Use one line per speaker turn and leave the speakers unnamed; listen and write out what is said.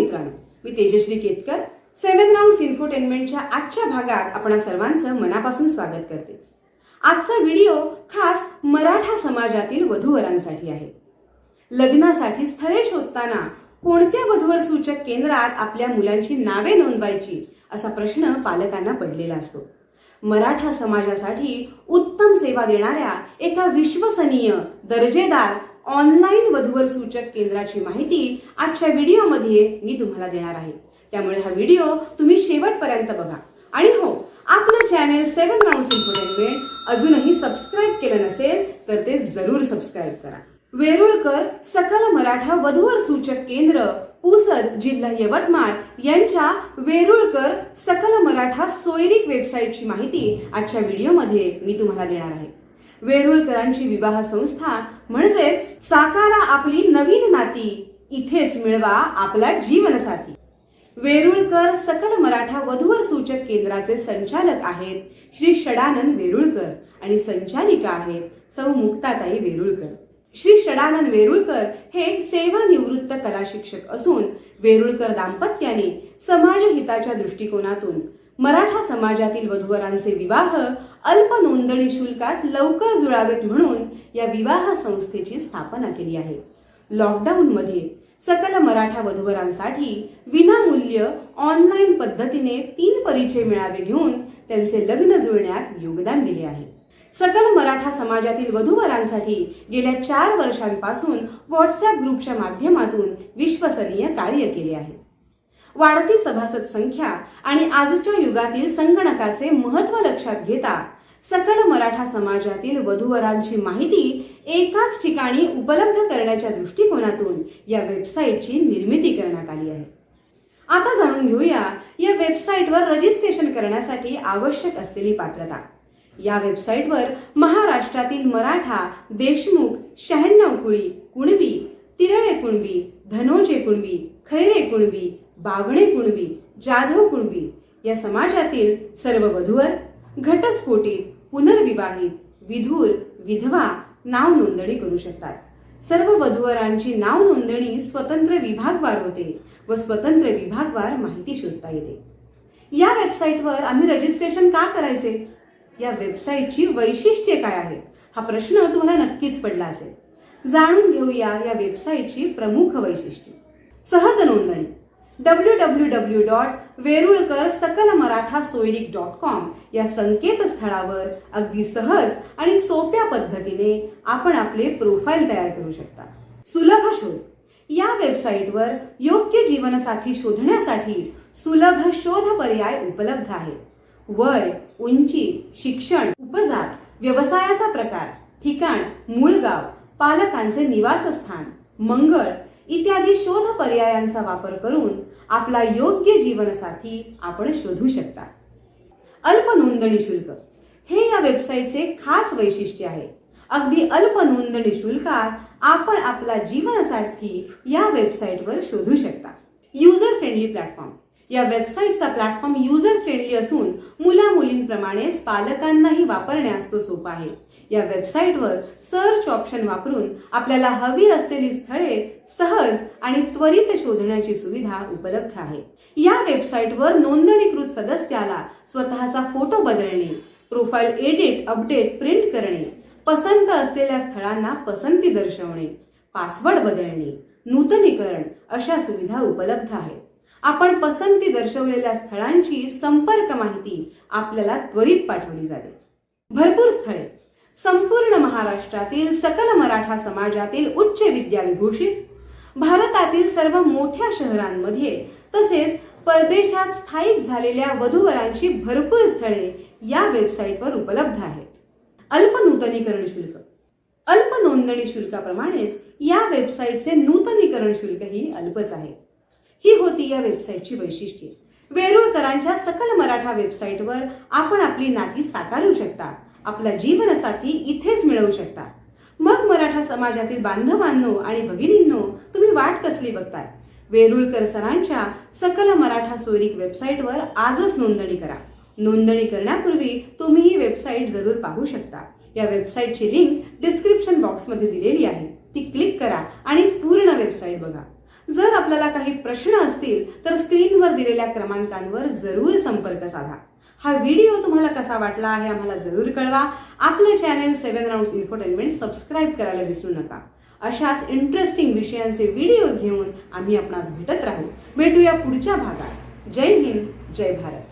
मित्रांनो मी Tejashri Ketkar seven round इन्फोटेनमेंटच्या आजच्या भागात आपण सर्वांचं मनापासून स्वागत करते. आजचा व्हिडिओ खास मराठा समाजातील वधूवरांसाठी आहे. लग्नासाठी स्थळे शोधताना कोणत्या वधूवर सूचक केंद्रात आपल्या मुलांची नावे नोंदवायची असा प्रश्न पालकांना पडलेला असतो. मराठा समाजासाठी उत्तम सेवा देणाऱ्या एका विश्वसनीय दर्जेदार ऑनलाईन वधूवर सूचक केंद्राची माहिती आजच्या व्हिडिओमध्ये मी तुम्हाला देणार आहे. त्यामुळे हा व्हिडिओ तुम्ही शेवटपर्यंत बघा. आणि हो आपलं चॅनेल सेव्हन राऊंड इन्फोटेनमेंट अजूनही सबस्क्राईब केलं नसेल तर ते जरूर सबस्क्राईब करा. वेरुळकर सकल मराठा वधूवर सूचक केंद्र पुसद जिल्हा यवतमाळ यांच्या वेरुळकर सकल मराठा सोयरीक वेबसाईटची माहिती आजच्या व्हिडिओमध्ये मी तुम्हाला देणार आहे. वेरुळकरांची विवाह संस्था म्हणजेच साकारा आपली नवीन नाती. इथेच मिळवा आपला जीवनसाथी. वेरुळकर सकल मराठा वधूवर सूचक केंद्राचे संचालक आहेत. श्री षडानंद वेरुळकर आणि संचालिका आहेत सौ मुक्ताताई वेरुळकर. श्री षडानंद वेरुळकर हे सेवानिवृत्त कला शिक्षक असून वेरुळकर दाम्पत्याने समाजहिताच्या दृष्टिकोनातून मराठा समाजातील वधूवरांचे विवाह अल्प नोंदणी शुल्कात लवकर जुळावेत म्हणून या विवाह संस्थेची स्थापना केली आहे. लॉकडाऊनमध्ये सकल मराठा वधूवरांसाठी विनामूल्य ऑनलाईन पद्धतीने तीन परिचय मेळावे घेऊन त्यांचे लग्न जुळण्यात योगदान दिले आहे. सकल मराठा समाजातील वधूवरांसाठी गेल्या चार वर्षांपासून व्हॉट्सअप ग्रुपच्या माध्यमातून विश्वसनीय कार्य केले आहे. वाढती सभासद संख्या आणि आजच्या युगातील संगणकाचे महत्त्व लक्षात घेता सकल मराठा समाजातील वधूवरांची माहिती एकाच ठिकाणी उपलब्ध करण्याच्या दृष्टिकोनातून या वेबसाईटची निर्मिती करण्यात आली आहे. आता जाणून घेऊया या वेबसाईटवर रजिस्ट्रेशन करण्यासाठी आवश्यक असलेली पात्रता. या वेबसाईटवर महाराष्ट्रातील मराठा देशमुख शहाण्णव कुळी कुणबी तिरळे कुणबी धनोजे कुणबी खैरे कुणबी बावणे कुणबी जाधव कुणबी या समाजातील सर्व वधूवर घटस्फोटीत पुनर्विवाहित विधूर विधवा नाव नोंदणी करू शकतात. सर्व वधूवरांची नाव नोंदणी स्वतंत्र विभागवार होते व स्वतंत्र विभागवार माहिती शोधता येते. या वेबसाईटवर आम्ही रजिस्ट्रेशन का करायचे? या वेबसाईटची वैशिष्ट्ये काय आहेत? हा प्रश्न तुम्हाला नक्कीच पडला असेल. जाणून घेऊया या वेबसाईटची प्रमुख वैशिष्ट्ये. सहज नोंदणी. W W W dot Verulkar Sakal Maratha Soyrik dot com या संकेतस्थळावर अगदी सहज आणि सोप्या पद्धतीने आपण आपले प्रोफाईल तयार करू शकता. सुलभ शोध. या वेबसाईटवर योग्य जीवनसाथी शोधण्यासाठी सुलभ शोध पर्याय उपलब्ध आहे वय उंची शिक्षण उपजात व्यवसायाचा प्रकार ठिकाण मूळ गाव पालकांचे निवासस्थान मंगळ इत्यादी शोध पर्यायांचा वापर करून आपला योग्य जीवनसाथी आपण शोधू शकता. अल्प नोंदणी शुल्क. हे या वेबसाईटचे खास वैशिष्ट्य आहे. अगदी अल्प नोंदणी शुल्कात आपण आपला जीवनसाथी या वेबसाईटवर शोधू शकता. युजर फ्रेंडली प्लॅटफॉर्म या वेबसाईटचा प्लॅटफॉर्म युजर फ्रेंडली असून मुला मुलींप्रमाणेच पालकांनाही वापरण्यास तो सोपा आहे. या वेबसाईटवर सर्च ऑप्शन वापरून आपल्याला हवी असलेली स्थळे सहज आणि त्वरित शोधण्याची सुविधा उपलब्ध आहे. या वेबसाईटवर नोंदणीकृत सदस्याला स्वतःचा फोटो बदलणे प्रोफाईल एडिट अपडेट प्रिंट करणे पसंत असलेल्या स्थळांना पसंती दर्शवणे पासवर्ड बदलणे नूतनीकरण अशा सुविधा उपलब्ध आहेत. आपण पसंती दर्शवलेल्या स्थळांची संपर्क माहिती आपल्याला त्वरित पाठवली जाते. भरपूर स्थळे संपूर्ण महाराष्ट्रातील सकल मराठा समाजातील उच्च विद्याविभूषित भारतातील सर्व मोठ्या शहरांमध्ये तसेच परदेशात स्थायिक झालेल्या वधूवरांची भरपूर स्थळे या वेबसाईटवर उपलब्ध आहेत. अल्प नूतनीकरण शुल्क. अल्प नोंदणी शुल्काप्रमाणेच या वेबसाईटचे नूतनीकरण शुल्कही अल्पच आहे. ही होती या वेबसाईटची वैशिष्ट्ये. वेरुळकरांच्या सकल मराठा वेबसाईटवर आपण आपली नाती साकारू शकता. आपला जीवनसाथी इथेच मिळवू शकता. मग मराठा समाजातील बांधवांनो आणि भगिनींनो तुम्ही वाट कसली बघताय? वेरुळकर सरांच्या सकल मराठा सोयरीक वेबसाईटवर आजच नोंदणी करा. नोंदणी करण्यापूर्वी तुम्ही ही वेबसाईट जरूर पाहू शकता. या वेबसाईटची लिंक डिस्क्रिप्शन बॉक्समध्ये दिलेली आहे. ती क्लिक करा आणि पूर्ण वेबसाईट बघा. जर आपल्याला काही प्रश्न असतील तर स्क्रीनवर दिलेल्या क्रमांकांवर जरूर संपर्क साधा. हा व्हिडिओ तुम्हाला कसा वाटला आहे आम्हाला जरूर कळवा. आपलं channel seven rounds infotainment subscribe करायला विसरू नका. अशाच इंटरेस्टिंग विषयांचे व्हिडिओज घेऊन आम्ही आपणास भेटत राहू. भेटूया पुढच्या भागात. जय हिंद जय भारत.